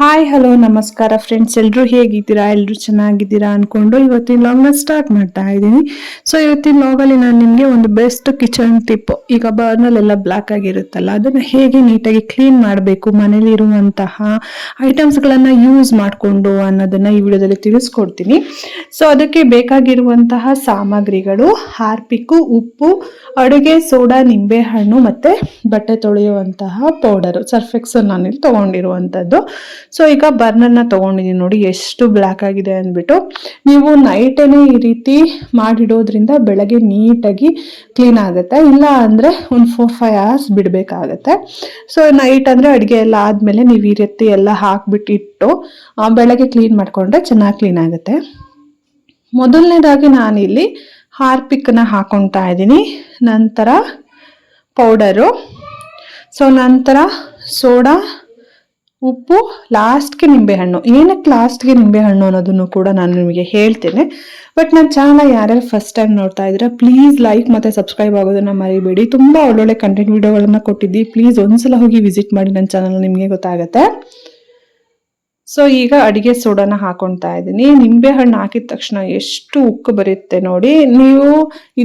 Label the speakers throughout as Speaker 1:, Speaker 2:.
Speaker 1: Hi hello ನಮಸ್ಕಾರ friends ಎಲ್ಲರೂ ಹೇಗಿದ್ದೀರಾ? ಎಲ್ಲರೂ ಚೆನ್ನಾಗಿದ್ದೀರಾ ಅಂದ್ಕೊಂಡು ಇವತ್ತಿನ ಲಾಗ್ನ ಸ್ಟಾರ್ಟ್ ಮಾಡ್ತಾ ಇದ್ದೀನಿ. ಸೊ ಇವತ್ತಿನ ಲಾಗಲ್ಲಿ ನಾನು ನಿಮಗೆ ಒಂದು ಬೆಸ್ಟ್ ಕಿಚನ್ ಟಿಪ್ ಈಗ ಬರ್ನಲ್ಲೆಲ್ಲ ಬ್ಲ್ಯಾಕ್ ಆಗಿರುತ್ತಲ್ಲ, ಅದನ್ನು ಹೇಗೆ ನೀಟಾಗಿ ಕ್ಲೀನ್ ಮಾಡಬೇಕು ಮನೇಲಿ ಇರುವಂತಹ ಐಟಮ್ಸ್ಗಳನ್ನು ಯೂಸ್ ಮಾಡಿಕೊಂಡು ಅನ್ನೋದನ್ನು ಈ ವಿಡಿಯೋದಲ್ಲಿ ತಿಳಿಸ್ಕೊಡ್ತೀನಿ. ಸೊ ಅದಕ್ಕೆ ಬೇಕಾಗಿರುವಂತಹ ಸಾಮಗ್ರಿಗಳು ಹಾರ್ಪಿಕ್ಕು, ಉಪ್ಪು, ಅಡುಗೆ, ಸೋಡಾ ನಿಂಬೆಹಣ್ಣು ಮತ್ತು ಬಟ್ಟೆ ತೊಳೆಯುವಂತಹ ಪೌಡರು ಸರ್ಫೆಕ್ಸ್ ನಾನಿಲ್ಲಿ ತಗೊಂಡಿರುವಂಥದ್ದು ಸೊ ಈಗ ಬರ್ನರ್ನ ತಗೊಂಡಿದ್ದೀನಿ ನೋಡಿ, ಎಷ್ಟು ಬ್ಲ್ಯಾಕ್ ಆಗಿದೆ ಅಂದ್ಬಿಟ್ಟು. ನೀವು ನೈಟೇನೆ ಈ ರೀತಿ ಮಾಡಿಡೋದ್ರಿಂದ ಬೆಳಗ್ಗೆ ನೀಟಾಗಿ ಕ್ಲೀನ್ ಆಗುತ್ತೆ. ಇಲ್ಲ ಅಂದರೆ ಒಂದು ಫೋರ್ ಫೈವ್ ಅವರ್ಸ್ ಬಿಡಬೇಕಾಗತ್ತೆ. ಸೊ ನೈಟ್ ಅಂದರೆ ಅಡುಗೆ ಎಲ್ಲ ಆದಮೇಲೆ ನೀವು ಈ ರೀತಿ ಎಲ್ಲ ಹಾಕ್ಬಿಟ್ಟು ಇಟ್ಟು ಬೆಳಗ್ಗೆ ಕ್ಲೀನ್ ಮಾಡಿಕೊಂಡ್ರೆ ಚೆನ್ನಾಗಿ ಕ್ಲೀನ್ ಆಗುತ್ತೆ. ಮೊದಲನೇದಾಗಿ ನಾನಿಲ್ಲಿ ಹಾರ್ಪಿಕ್ನ ಹಾಕೊತಾ ಇದ್ದೀನಿ. ನಂತರ ಪೌಡರು ಸೊ ನಂತರ ಸೋಡಾ ಉಪ್ಪು ಲಾಸ್ಟ್ಗೆ ನಿಂಬೆಹಣ್ಣು. ಏನಕ್ಕೆ ಲಾಸ್ಟ್ಗೆ ನಿಂಬೆಹಣ್ಣು ಅನ್ನೋದನ್ನು ಕೂಡ ನಾನು ನಿಮಗೆ ಹೇಳ್ತೇನೆ. ಬಟ್ ನನ್ನ ಚಾನಲ್ ಯಾರ್ಯಾರು ಫಸ್ಟ್ ಟೈಮ್ ನೋಡ್ತಾ ಇದ್ದೀರಾ ಪ್ಲೀಸ್ ಲೈಕ್ ಮತ್ತು ಸಬ್ಸ್ಕ್ರೈಬ್ ಆಗೋದನ್ನು ಮರಿಬೇಡಿ. ತುಂಬ ಒಳ್ಳೊಳ್ಳೆ ಕಂಟೆಂಟ್ ವಿಡಿಯೋಗಳನ್ನು ಕೊಟ್ಟಿದ್ದಿ ಪ್ಲೀಸ್ ಒಂದ್ಸಲ ಹೋಗಿ ವಿಸಿಟ್ ಮಾಡಿ ನನ್ನ ಚಾನಲ್ ನಿಮಗೆ ಗೊತ್ತಾಗುತ್ತೆ. ಸೊ ಈಗ ಅಡಿಗೆ ಸೋಡಾನ ಹಾಕೊಳ್ತಾ ಇದ್ದೀನಿ. ನಿಂಬೆ ಹಣ್ಣು ಹಾಕಿದ ತಕ್ಷಣ ಎಷ್ಟು ಉಕ್ಕು ಬರುತ್ತೆ ನೋಡಿ. ನೀವು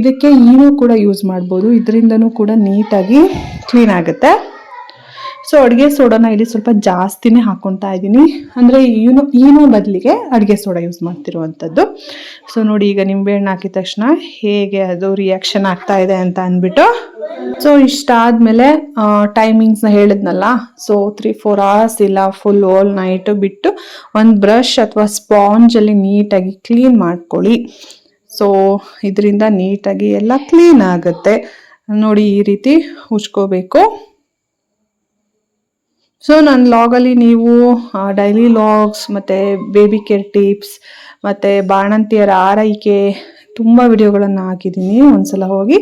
Speaker 1: ಇದಕ್ಕೆ ಈನೂ ಕೂಡ ಯೂಸ್ ಮಾಡ್ಬೋದು. ಇದರಿಂದನೂ ಕೂಡ ನೀಟಾಗಿ ಕ್ಲೀನ್ ಆಗುತ್ತೆ. ಸೊ ಅಡುಗೆ ಸೋಡಾನ ಇಲ್ಲಿ ಸ್ವಲ್ಪ ಜಾಸ್ತಿನೇ ಹಾಕೊತಾ ಇದ್ದೀನಿ. ಅಂದರೆ ಈನೋ ಈನೋ ಬದಲಿಗೆ ಅಡುಗೆ ಸೋಡಾ ಯೂಸ್ ಮಾಡ್ತಿರುವಂಥದ್ದು ಸೊ ನೋಡಿ ಈಗ ನಿಂಬೆಹಣ್ಣು ಹಾಕಿದ ತಕ್ಷಣ ಹೇಗೆ ಅದು ರಿಯಾಕ್ಷನ್ ಆಗ್ತಾ ಇದೆ ಅಂತ ಅಂದ್ಬಿಟ್ಟು. ಸೊ ಇಷ್ಟಾದ್ಮೇಲೆ ಟೈಮಿಂಗ್ಸ್ನ ಹೇಳಿದ್ನಲ್ಲ. ಸೊ ತ್ರೀ ಫೋರ್ ಅವರ್ಸ್ ಇಲ್ಲ ಫುಲ್ ಓಲ್ ನೈಟ್ ಬಿಟ್ಟು ಒಂದು ಬ್ರಷ್ ಅಥವಾ ಸ್ಪಾಂಜಲ್ಲಿ ನೀಟಾಗಿ ಕ್ಲೀನ್ ಮಾಡ್ಕೊಳ್ಳಿ. ಸೊ ಇದರಿಂದ ನೀಟಾಗಿ ಎಲ್ಲ ಕ್ಲೀನ್ ಆಗುತ್ತೆ. ನೋಡಿ ಈ ರೀತಿ ಉಜ್ಕೋಬೇಕು. ಸೊ ನನ್ನ ಲಾಗಲ್ಲಿ ನೀವು ಡೈಲಿ ಲಾಗ್ಸ್ ಮತ್ತು ಬೇಬಿ ಕೇರ್ ಟಿಪ್ಸ್ ಮತ್ತು ಬಾಣಂತಿಯರ ಆರೈಕೆ ತುಂಬ ವಿಡಿಯೋಗಳನ್ನು ಹಾಕಿದ್ದೀನಿ. ಒಂದ್ಸಲ ಹೋಗಿ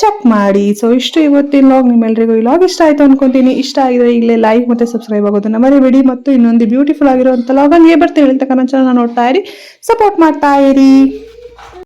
Speaker 1: ಚೆಕ್ ಮಾಡಿ. ಸೊ ಇಷ್ಟು ಇವತ್ತಿನ ಲಾಗ್ ನಿಮ್ಮೆಲ್ಲರಿಗೂ ಈ ಲಾಗ್ ಇಷ್ಟ ಆಯಿತು ಅನ್ಕೊಂತೀನಿ. ಇಷ್ಟ ಆಗಿದ್ರೆ ಇಲ್ಲೇ ಲೈಕ್ ಮತ್ತು ಸಬ್ಸ್ಕ್ರೈಬ್ ಆಗೋದನ್ನ ಮರಿಬೇಡಿ. ಮತ್ತು ಇನ್ನೊಂದು ಬ್ಯೂಟಿಫುಲ್ ಆಗಿರುವಂಥ ಲಾಗಲ್ಲಿ ಬರ್ತೀವಿ ಅಂತ ಕನ್ನಡ ನೋಡ್ತಾ ಇರಿ. ಸಪೋರ್ಟ್ ಮಾಡ್ತಾ ಇರಿ.